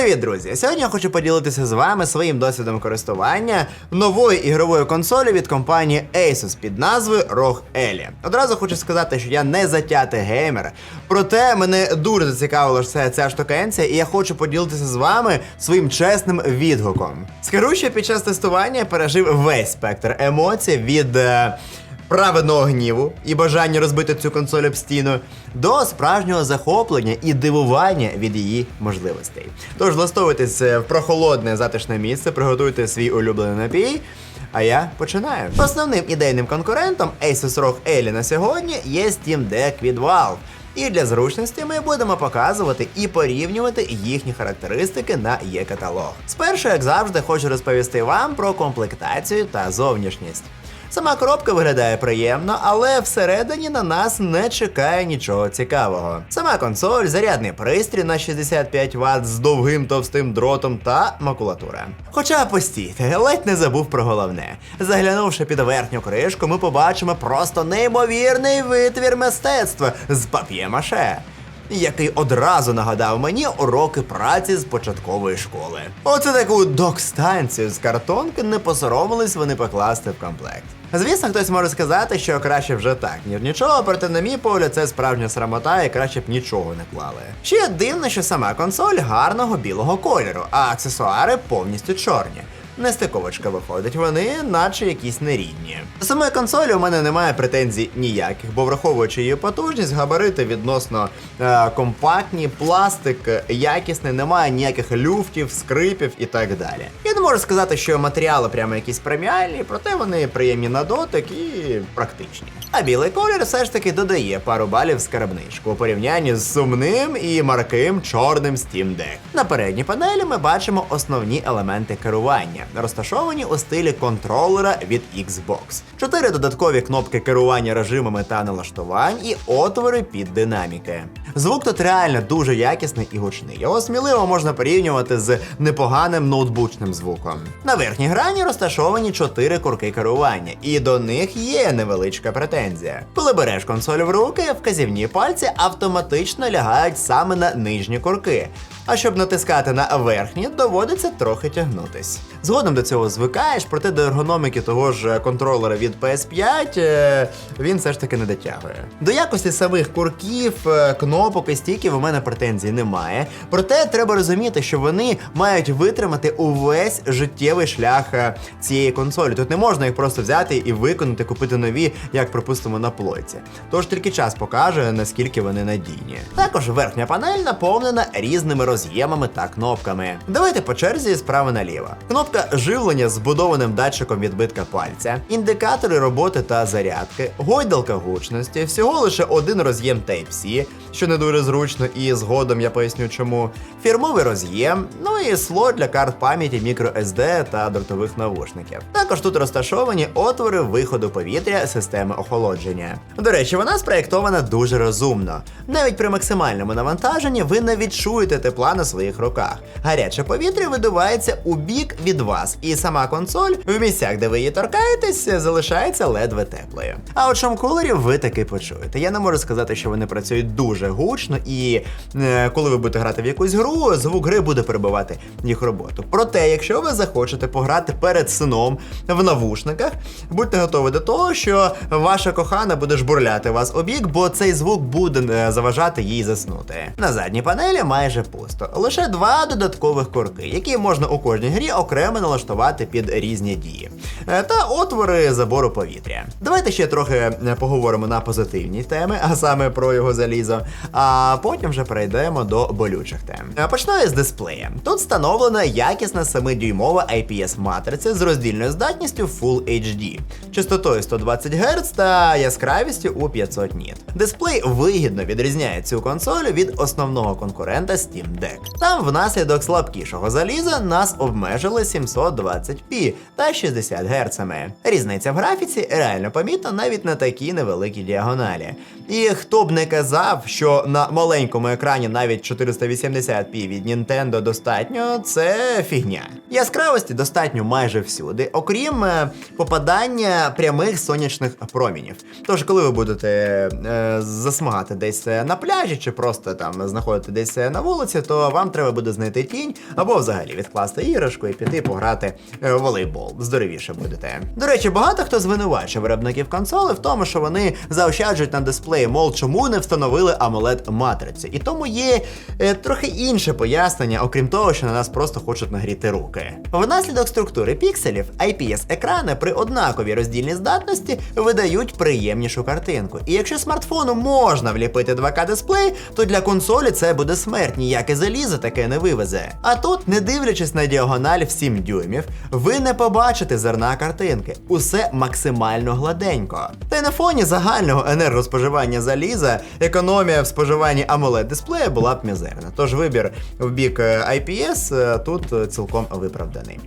Привіт, друзі! Сьогодні я хочу поділитися з вами своїм досвідом користування новою ігровою консолі від компанії Asus під назвою ROG Ally. Одразу хочу сказати, що я не затятий геймер, проте мене дуже зацікавила ця, ця штукенція, і я хочу поділитися з вами своїм чесним відгуком. Скажу, що під час тестування пережив весь спектр емоцій від. е, праведного гніву і бажання розбити цю консоль об стіну до справжнього захоплення і дивування від її можливостей. Тож влаштовуйтесь в прохолодне затишне місце, приготуйте свій улюблений напій. А я починаю. Основним ідейним конкурентом Asus ROG Ally на сьогодні є Steam Deck від Valve. І для зручності ми будемо показувати і порівнювати їхні характеристики на є каталог. Спершу, як завжди, хочу розповісти вам про комплектацію та зовнішність. Сама коробка виглядає приємно, але всередині на нас не чекає нічого цікавого. Сама консоль, зарядний пристрій на 65 Вт з довгим товстим дротом та макулатура. Хоча постійте, ледь не забув про головне. Заглянувши під верхню кришку, ми побачимо просто неймовірний витвір мистецтва з пап'є-маше який одразу нагадав мені уроки праці з початкової школи. Оце таку док-станцію з картонки не посоромились вони покласти в комплект. Звісно, хтось може сказати, що краще вже так, ніж нічого, проте, на мій погляд, це справжня срамота і краще б нічого не клали. Ще дивно, що сама консоль гарного білого кольору, а аксесуари повністю чорні. Нестиковочка виходить, вони наче якісь нерідні. Самої консолі у мене немає претензій ніяких, бо враховуючи її потужність, габарити відносно е, компактні, пластик якісний, немає ніяких люфтів, скрипів і так далі. Я не можу сказати, що матеріали прямо якісь преміальні, проте вони приємні на дотик і практичні. А білий колір все ж таки додає пару балів скарбничку у порівнянні з сумним і марким чорним Steam Deck. На передній панелі ми бачимо основні елементи керування, розташовані у стилі контролера від Xbox. Чотири додаткові кнопки керування режимами та налаштувань і отвори під динаміки. Звук тут реально дуже якісний і гучний. Його сміливо можна порівнювати з непоганим ноутбучним звуком. На верхній грані розташовані чотири курки керування, і до них є невеличка претензія. Коли береш консоль в руки, вказівні пальці автоматично лягають саме на нижні курки. А щоб натискати на верхні, доводиться трохи тягнутись. Згодом до цього звикаєш, проте до ергономіки того ж контролера від PS5 е, він все ж таки не дотягує. До якості самих курків, е, кнопок і стіків у мене претензій немає. Проте треба розуміти, що вони мають витримати увесь життєвий шлях е, цієї консолі. Тут не можна їх просто взяти і виконати, купити нові, як припустимо, на плойці. Тож тільки час покаже, наскільки вони надійні. Також верхня панель наповнена різними роз'ємами та кнопками. Давайте по черзі справа наліво. Кнопка живлення з збудованим датчиком відбитка пальця, індикатори роботи та зарядки, гойдалка гучності, всього лише один роз'єм Type-C, що не дуже зручно, і згодом я поясню чому. Фірмовий роз'єм, ну і слот для карт пам'яті microSD та дротових навушників. Також тут розташовані отвори виходу повітря системи охолодження. До речі, вона спроєктована дуже розумно. Навіть при максимальному навантаженні ви не відчуєте тепла на своїх руках. Гаряче повітря видувається у бік від вас, і сама консоль в місцях, де ви її торкаєтесь, залишається ледве теплою. А от шум кулерів ви таки почуєте. Я не можу сказати, що вони працюють дуже гучно, і е, коли ви будете грати в якусь гру, звук гри буде перебивати їх роботу. Проте, якщо ви захочете пограти перед сном в навушниках, будьте готові до того, що ваша кохана буде жбурляти вас у бік, бо цей звук буде е, заважати їй заснути. На задній панелі майже пусто. Лише два додаткових корки, які можна у кожній грі окремо налаштувати під різні дії. Е, Та отвори забору повітря. Давайте ще трохи е, поговоримо на позитивні теми, а саме про його залізо. А потім вже перейдемо до болючих тем. Е, Почну з дисплея. Тут встановлена якісна 7-дюймова IPS-матриця з роздільною здатністю Full HD, частотою 120 Гц та яскравістю у 500 ніт. Дисплей вигідно відрізняє цю консоль від основного конкурента Steam Deck. Там внаслідок слабкішого заліза нас обмежили 720p та 60 Гц. Різниця в графіці реально помітна навіть на такій невеликій діагоналі. І хто б не казав, що на маленькому екрані навіть 480p від Nintendo достатньо, це фігня. Яскравості достатньо майже всюди, окрім е, попадання прямих сонячних промінів. Тож, коли ви будете е, засмагати десь е, на пляжі чи просто там знаходити десь е, на вулиці, то вам треба буде знайти тінь або взагалі відкласти іграшку і піти пограти е, в волейбол. Здоровіше будете. До речі, багато хто звинувачує виробників консоли в тому, що вони заощаджують на дисплеї, мол, чому не встановили amoled матриці. І тому є е, трохи інше пояснення, окрім того, що на нас просто хочуть нагріти руки. Внаслідок структури пікселів, IPS-екрани при однаковій роздільній здатності видають приємнішу картинку. І якщо смартфону можна вліпити 2К дисплей, то для консолі це буде смерть, ніяке залізо таке не вивезе. А тут, не дивлячись на діагональ в 7 дюймів, ви не побачите зерна картинки. Усе максимально гладенько. Та й на фоні загального енергоспоживання заліза, економія в споживанні amoled дисплея була б мізерна. Тож вибір в бік е, IPS е, тут е, цілком виправданий.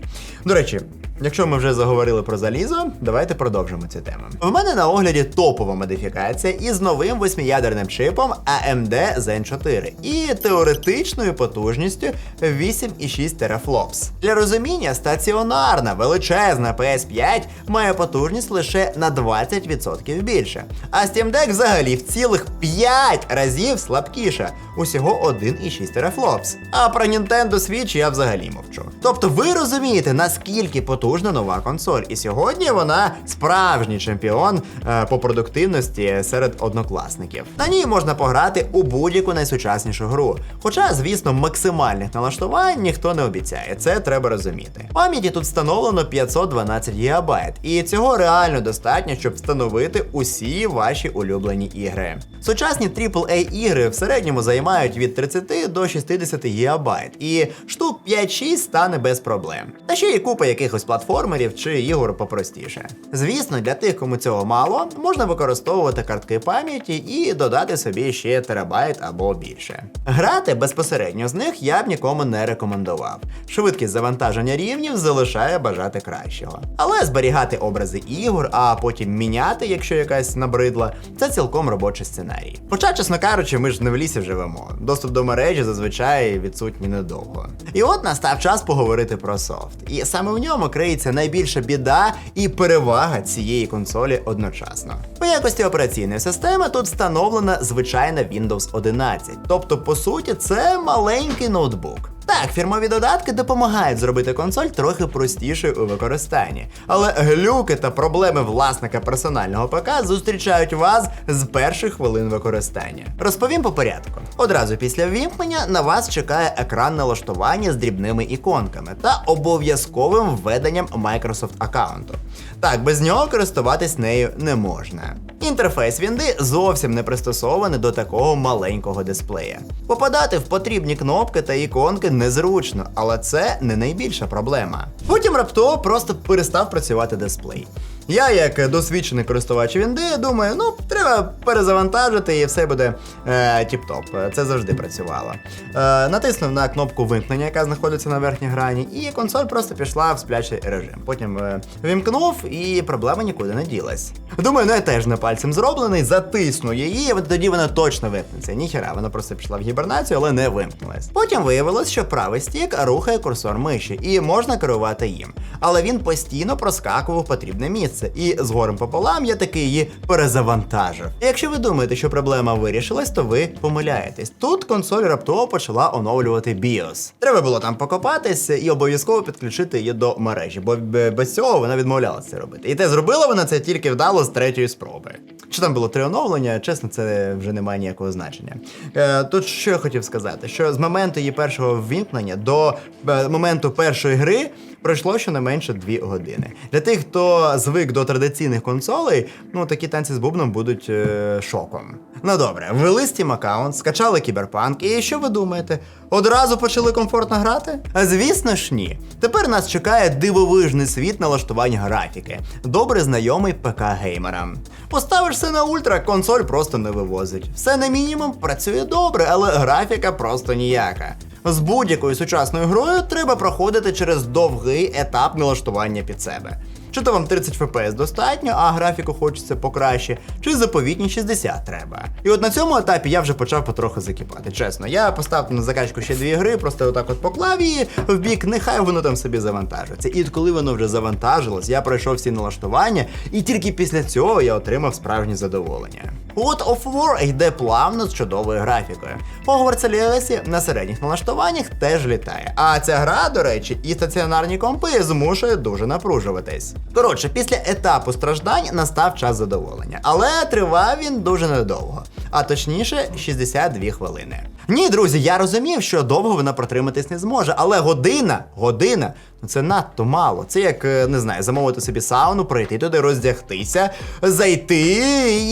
До речі. Якщо ми вже заговорили про залізо, давайте продовжимо цю тему. В мене на огляді топова модифікація із новим восьмиядерним чипом AMD Zen 4 і теоретичною потужністю 8,6 терафлопс. Для розуміння, стаціонарна величезна PS5 має потужність лише на 20% більше. А Steam Deck взагалі в цілих 5 разів слабкіша, усього 1,6 терафлопс. А про Nintendo Switch я взагалі мовчу. Тобто ви розумієте, наскільки потужна нова консоль, і сьогодні вона справжній чемпіон е, по продуктивності серед однокласників. На ній можна пограти у будь-яку найсучаснішу гру. Хоча, звісно, максимальних налаштувань ніхто не обіцяє, це треба розуміти. Пам'яті тут встановлено 512 ГБ, і цього реально достатньо, щоб встановити усі ваші улюблені ігри. Сучасні AAA ігри в середньому займають від 30 до 60 ГБ, і штук 5-6 стане без проблем. Та ще є купа якихось платформерів чи ігор попростіше. Звісно, для тих, кому цього мало, можна використовувати картки пам'яті і додати собі ще терабайт або більше. Грати безпосередньо з них я б нікому не рекомендував. Швидкість завантаження рівнів залишає бажати кращого. Але зберігати образи ігор, а потім міняти, якщо якась набридла, це цілком робочий сценарій. Хоча, чесно кажучи, ми ж не в лісі живемо. Доступ до мережі зазвичай відсутній недовго. І от настав час поговорити про софт. І саме в ньому криється найбільша біда і перевага цієї консолі одночасно. По якості операційної системи тут встановлена звичайна Windows 11, тобто, по суті, це маленький ноутбук. Так, фірмові додатки допомагають зробити консоль трохи простішою у використанні, але глюки та проблеми власника персонального ПК зустрічають вас з перших хвилин використання. Розповім по порядку. Одразу після ввімкнення на вас чекає екран налаштування з дрібними іконками та обов'язковим введенням Microsoft аккаунту. Так, без нього користуватись нею не можна. Інтерфейс Вінди зовсім не пристосований до такого маленького дисплея. Попадати в потрібні кнопки та іконки незручно, але це не найбільша проблема. Потім раптово просто перестав працювати дисплей. Я, як досвідчений користувач Вінди, думаю, ну треба перезавантажити і все буде е, тіп-топ. Це завжди працювало. Е, натиснув на кнопку вимкнення, яка знаходиться на верхній грані, і консоль просто пішла в сплячий режим. Потім е, вімкнув, і проблема нікуди не ділась. Думаю, ну я теж не пальцем зроблений, затисну її, тоді вона точно вимкнеться. Ніхера, вона просто пішла в гібернацію, але не вимкнулась. Потім виявилось, що правий стік рухає курсор миші, і можна керувати їм. Але він постійно проскакував потрібне місце, і з горем пополам я таки її перезавантажив. І якщо ви думаєте, що проблема вирішилась, то ви помиляєтесь. Тут консоль раптово почала оновлювати BIOS. Треба було там покопатися і обов'язково підключити її до мережі, бо без цього вона відмовлялася це робити. І те зробила вона це тільки вдало з третьої спроби. Чи там було три оновлення, чесно, це вже не має ніякого значення. Е, тут що я хотів сказати, що з моменту її першого ввімкнення до е, моменту першої гри пройшло щонайменше 2 години. Для тих, хто звик до традиційних консолей, ну такі танці з бубном будуть е, шоком. Ну добре, ввели Steam аккаунт, скачали кіберпанк, і що ви думаєте? Одразу почали комфортно грати? А звісно ж ні. Тепер нас чекає дивовижний світ налаштувань графіки, добре знайомий ПК геймерам. Поставиш все на ультра, консоль просто не вивозить. Все на мінімум працює добре, але графіка просто ніяка. З будь-якою сучасною грою треба проходити через довгий етап налаштування під себе. Чи то вам 30 FPS достатньо, а графіку хочеться покраще, чи заповітні 60 треба. І от на цьому етапі я вже почав потроху закипати. Чесно, я поставив на закачку ще дві гри, просто отак от поклав її в бік, нехай воно там собі завантажується. І коли воно вже завантажилось, я пройшов всі налаштування, і тільки після цього я отримав справжнє задоволення. От of War йде плавно з чудовою графікою. Hogwarts Legacy на середніх налаштуваннях теж літає. А ця гра, до речі, і стаціонарні компи змушує дуже напружуватись. Коротше, після етапу страждань настав час задоволення, але тривав він дуже недовго, а точніше 62 хвилини. Ні, друзі, я розумів, що довго вона протриматись не зможе, але година, година, ну це надто мало. Це як е, не знаю, замовити собі сауну, прийти туди, роздягтися, зайти,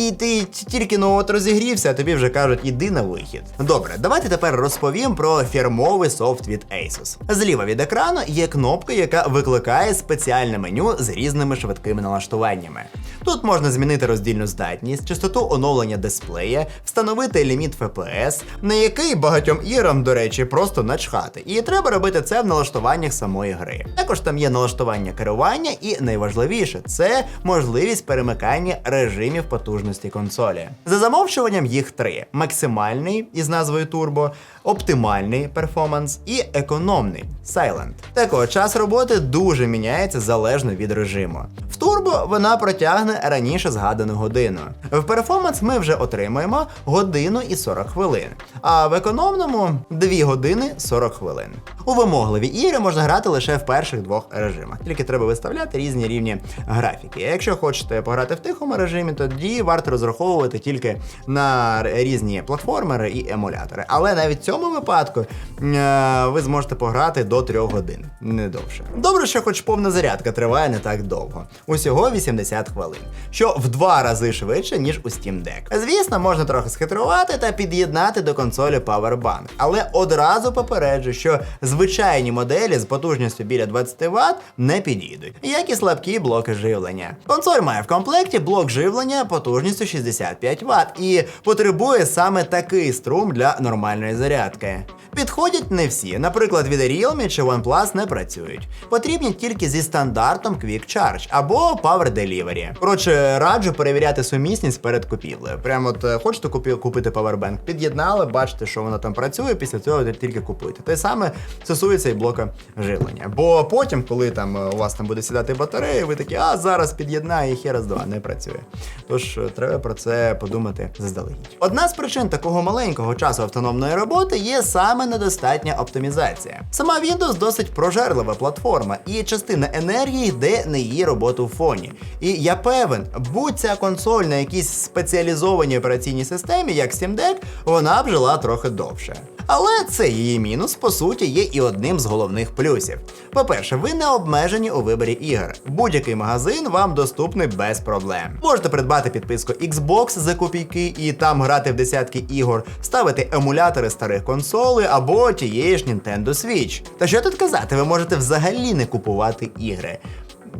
і ти тільки ну от розігрівся, а тобі вже кажуть, іди на вихід. Добре, давайте тепер розповім про фірмовий софт від Asus. Зліва від екрану є кнопка, яка викликає спеціальне меню з різними швидкими налаштуваннями. Тут можна змінити роздільну здатність, частоту оновлення дисплея, встановити ліміт FPS, на який багатьом іграм, до речі, просто начхати. І треба робити це в налаштуваннях самої гри. Також там є налаштування керування, і найважливіше це можливість перемикання режимів потужності консолі. За замовчуванням їх три: максимальний із назвою Turbo, оптимальний перформанс і економний Silent. Так от, час роботи дуже міняється залежно від режиму. Turbo вона протягне раніше згадану годину. В перформанс ми вже отримуємо годину і 40 хвилин, а в економному 2 години 40 хвилин. У вимогливі ігри можна грати лише в перших двох режимах, тільки треба виставляти різні рівні графіки. Якщо хочете пограти в тихому режимі, тоді варто розраховувати тільки на різні платформери і емулятори. Але навіть в цьому випадку е, ви зможете пограти до 3 годин, не довше. Добре, що хоч повна зарядка триває не так довго. Усього 80 хвилин, що в два рази швидше, ніж у Steam Deck. Звісно, можна трохи схитрувати та під'єднати до консолі Powerbank, але одразу попереджу, що звичайні моделі з потужністю біля 20 Вт не підійдуть, як і слабкі блоки живлення. Консоль має в комплекті блок живлення потужністю 65 Вт і потребує саме такий струм для нормальної зарядки. Підходять не всі, наприклад, від Realme чи OnePlus не працюють. Потрібні тільки зі стандартом Quick Charge або Power Delivery. Коротше, раджу перевіряти сумісність перед купівлею. Прямо от е, хочете купити Powerbank, під'єднали, бачите, що воно там працює, після цього тільки купуйте. Те саме стосується і блока живлення. Бо потім, коли там е, у вас там буде сідати батарея, ви такі, а зараз під'єднаю і ще раз два не працює. Тож е, треба про це подумати заздалегідь. Одна з причин такого маленького часу автономної роботи є саме недостатня оптимізація. Сама Windows досить прожерлива платформа, і частина енергії йде на її роботу фоні. І я певен, будь ця консоль на якійсь спеціалізованій операційній системі, як Steam Deck, вона б жила трохи довше. Але це її мінус, по суті, є і одним з головних плюсів. По-перше, ви не обмежені у виборі ігор. Будь-який магазин вам доступний без проблем. Можете придбати підписку Xbox за копійки і там грати в десятки ігор, ставити емулятори старих консолей або тієї ж Nintendo Switch. Та що тут казати, ви можете взагалі не купувати ігри.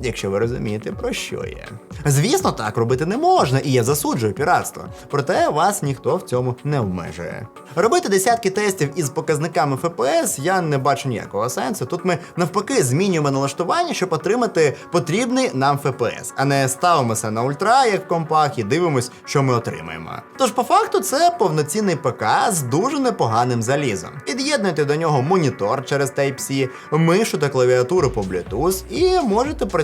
Якщо ви розумієте, про що я. Звісно, так робити не можна, і я засуджую піратство. Проте вас ніхто в цьому не обмежує. Робити десятки тестів із показниками FPS я не бачу ніякого сенсу. Тут ми навпаки змінюємо налаштування, щоб отримати потрібний нам FPS, а не ставимося на ультра, як в компах, і дивимось, що ми отримаємо. Тож, по факту, це повноцінний ПК з дуже непоганим залізом. Під'єднуйте до нього монітор через Type-C, мишу та клавіатуру по Bluetooth і можете працювати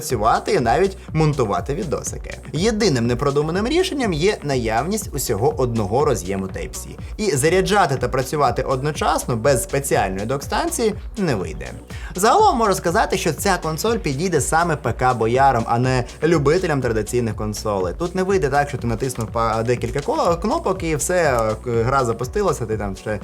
і навіть монтувати відосики. Єдиним непродуманим рішенням є наявність усього одного роз'єму Type-C. І заряджати та працювати одночасно без спеціальної док-станції не вийде. Загалом можу сказати, що ця консоль підійде саме ПК-боярам, а не любителям традиційних консолей. Тут не вийде так, що ти натиснув декілька кнопок і все, е, гра запустилася, ти там ще е,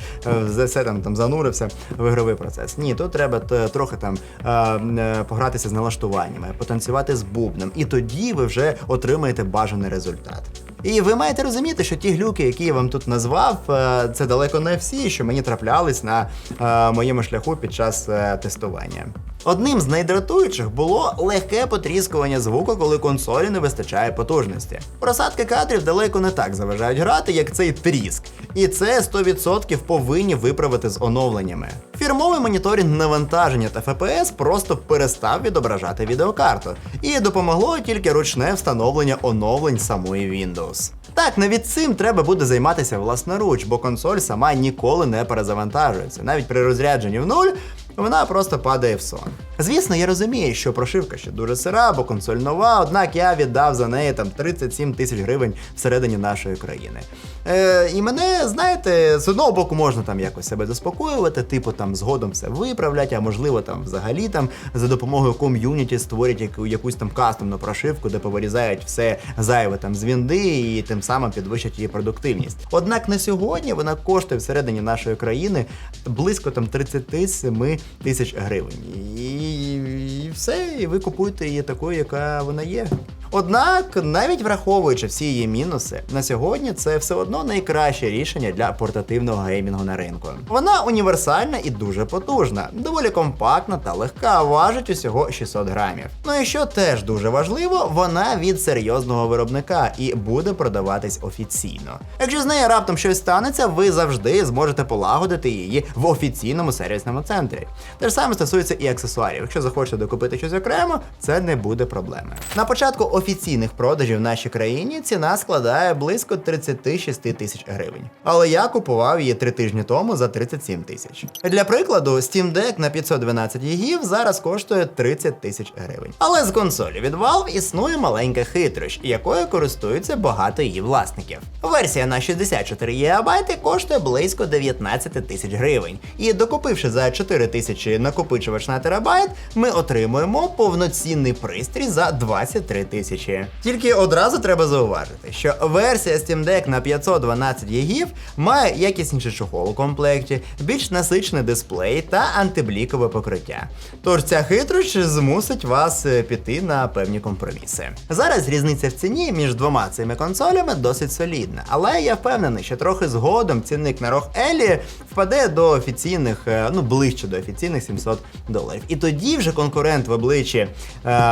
за все там, там занурився в ігровий процес. Ні, тут треба трохи там е, погратися з налаштуваннями, потанцювати з бубном, і тоді ви вже отримаєте бажаний результат. І ви маєте розуміти, що ті глюки, які я вам тут назвав, е, це далеко не всі, що мені траплялись на е, моєму шляху під час е, тестування. Одним з найдратуючих було легке потріскування звуку, коли консолі не вистачає потужності. Просадки кадрів далеко не так заважають грати, як цей тріск. І це 100% повинні виправити з оновленнями. Фірмовий моніторинг навантаження та FPS просто перестав відображати відеокарту, і допомогло тільки ручне встановлення оновлень самої Windows. Так, навіть цим треба буде займатися власноруч, бо консоль сама ніколи не перезавантажується. Навіть при розрядженні в нуль вона просто падає в сон. Звісно, я розумію, що прошивка ще дуже сира, бо консоль нова, однак я віддав за неї там 37 тисяч гривень всередині нашої країни. Е, і мене, знаєте, з одного боку можна там якось себе заспокоювати, типу там згодом все виправлять, а можливо там взагалі там за допомогою ком'юніті створять яку, якусь там кастомну прошивку, де повирізають все зайве там з вінди і тим самим підвищать її продуктивність. Однак на сьогодні вона коштує всередині нашої країни близько там 37 тисяч гривень. І, і все, і ви купуєте її такою, яка вона є. Однак, навіть враховуючи всі її мінуси, на сьогодні це все одно найкраще рішення для портативного геймінгу на ринку. Вона універсальна і дуже потужна, доволі компактна та легка, важить усього 600 грамів. Ну і що теж дуже важливо, вона від серйозного виробника і буде продаватись офіційно. Якщо з нею раптом щось станеться, ви завжди зможете полагодити її в офіційному сервісному центрі. Те ж саме стосується і аксесуарів. Якщо захочете докупити щось окремо, це не буде проблеми. На початку офіційних продажів в нашій країні ціна складає близько 36 тисяч гривень. Але я купував її три тижні тому за 37 тисяч. Для прикладу, Steam Deck на 512 гігів зараз коштує 30 тисяч гривень. Але з консолі від Valve існує маленька хитрощ, якою користуються багато її власників. Версія на 64 ГБ коштує близько 19 тисяч гривень. І докупивши за 4 тисячі накопичувач на терабайт, ми отримуємо повноцінний пристрій за 23 тисячі. Тільки одразу треба зауважити, що версія Steam Deck на 512 ГБ має якісніший чохол у комплекті, більш насичений дисплей та антиблікове покриття. Тож ця хитрощ змусить вас е, піти на певні компроміси. Зараз різниця в ціні між двома цими консолями досить солідна, але я впевнений, що трохи згодом цінник на ROG Ally впаде до офіційних, е, ну ближче до офіційних 700 доларів. І тоді вже конкурент в обличчі е,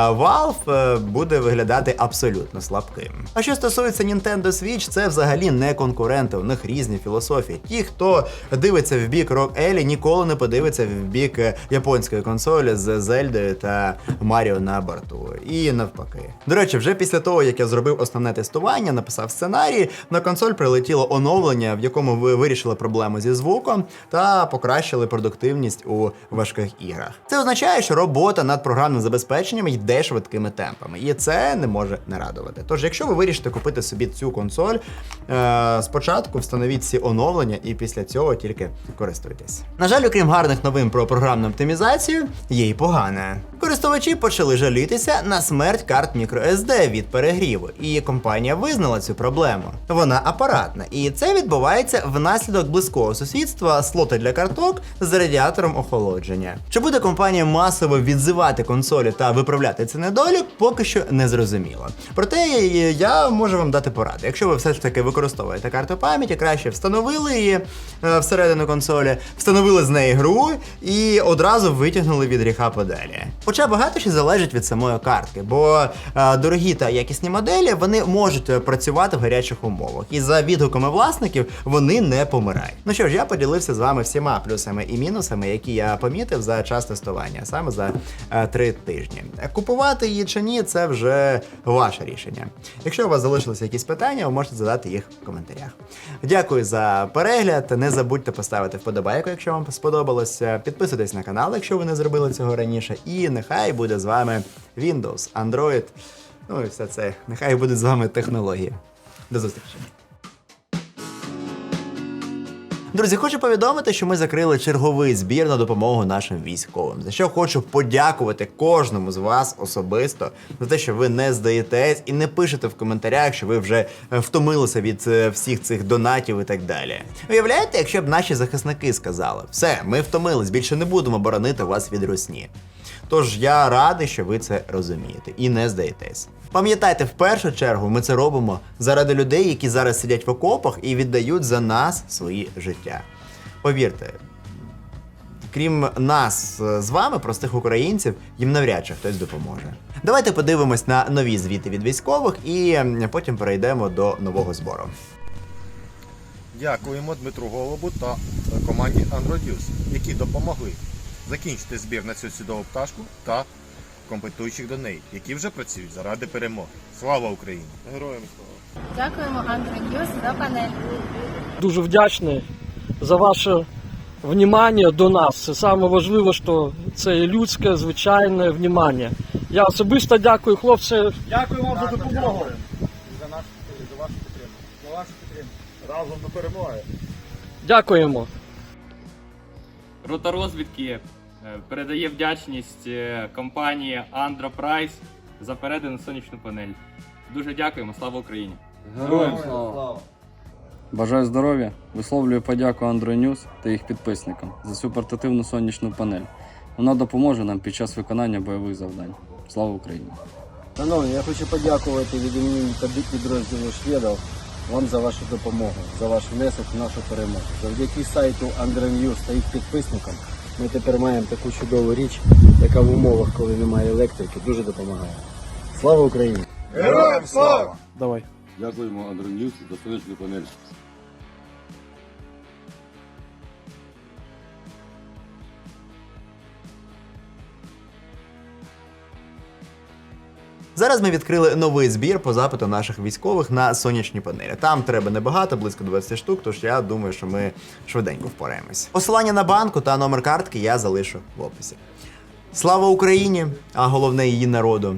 Valve е, буде виглядати абсолютно слабким. А що стосується Nintendo Switch, це взагалі не конкуренти, у них різні філософії. Ті, хто дивиться в бік ROG Ally, ніколи не подивиться в бік е, японської консолі з Зельдою та Маріо на борту. І навпаки. До речі, вже після того, як я зробив основне тестування, написав сценарій, на консоль прилетіло оновлення, в якому ви вирішили проблему зі звуком та покращили продуктивність у важких іграх. Це означає, що робота над програмним забезпеченням йде швидкими темпами, і це не може не радувати. Тож, якщо ви вирішите купити собі цю консоль, е, спочатку встановіть ці оновлення і після цього тільки користуйтесь. На жаль, окрім гарних новин про програмну оптимізацію, є й погане. Користувачі почали жалітися на смерть карт microSD від перегріву, і компанія визнала цю проблему. Вона апаратна, і це відбувається внаслідок близького сусідства слоти для карток з радіатором охолодження. Чи буде компанія масово відзивати консолі та виправляти цей недолік, поки що не зрозуміло. Проте я можу вам дати поради. Якщо ви все ж таки використовуєте карту пам'яті, краще встановили її е, всередину консолі, встановили з неї гру і одразу витягнули від гріха подалі. Хоча багато ще залежить від самої картки, бо е, дорогі та якісні моделі вони можуть е, працювати в гарячих умовах, і за відгуками власників вони не помирають. Ну що ж, я поділився з вами всіма плюсами і мінусами, які я помітив за час тестування, саме за е, три тижні. Купувати її чи ні, це вже ваше рішення. Якщо у вас залишилися якісь питання, ви можете задати їх в коментарях. Дякую за перегляд. Не забудьте поставити вподобайку, якщо вам сподобалося. Підписуйтесь на канал, якщо ви не зробили цього раніше. І нехай буде з вами Windows, Android. Ну і все це. Нехай буде з вами технології. До зустрічі. Друзі, хочу повідомити, що ми закрили черговий збір на допомогу нашим військовим. За що хочу подякувати кожному з вас особисто за те, що ви не здаєтесь і не пишете в коментарях, що ви вже е, втомилися від е, всіх цих донатів і так далі. Уявляєте, якщо б наші захисники сказали, все, ми втомились, більше не будемо боронити вас від русні. Тож я радий, що ви це розумієте і не здаєтесь. Пам'ятайте, в першу чергу ми це робимо заради людей, які зараз сидять в окопах і віддають за нас свої життя. Повірте, крім нас е, з вами, простих українців, їм навряд чи хтось допоможе. Давайте подивимось на нові звіти від військових і потім перейдемо до нового збору. Дякуємо Дмитру Голубу та команді Android які допомогли закінчити збір на цю чудову пташку та комплектуючих до неї, які вже працюють заради перемоги. Слава Україні! Героям слава! Дякуємо Android News за панель. дуже вдячний за ваше внимання до нас. Це саме важливе, що це людське, звичайне внимання. Я особисто дякую, хлопці. Дякую вам за допомогу. За нашу за вашу підтримку. За вашу підтримку. Разом до перемоги! Дякуємо. Рота розвідки е, передає вдячність е, компанії Andro Price за передану сонячну панель. Дуже дякуємо, слава Україні! Героям слава! Бажаю здоров'я, висловлюю подяку Android News та їх підписникам за цю портативну сонячну панель. Вона допоможе нам під час виконання бойових завдань. Слава Україні! Шановні, я хочу подякувати від імені та підрозділу шведів вам за вашу допомогу, за ваш внесок в нашу перемогу. Завдяки сайту News та їх підписникам ми тепер маємо таку чудову річ, яка в умовах, коли немає електрики, дуже допомагає. Слава Україні! Героям слава! Давай. Дякуємо Андрій за сонячну панель. Зараз ми відкрили новий збір по запиту наших військових на сонячні панелі. Там треба небагато, близько 20 штук, тож я думаю, що ми швиденько впораємось. Посилання на банку та номер картки я залишу в описі. Слава Україні, а головне її народу.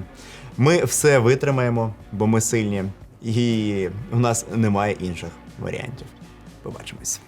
Ми все витримаємо, бо ми сильні, і у нас немає інших варіантів. Побачимось.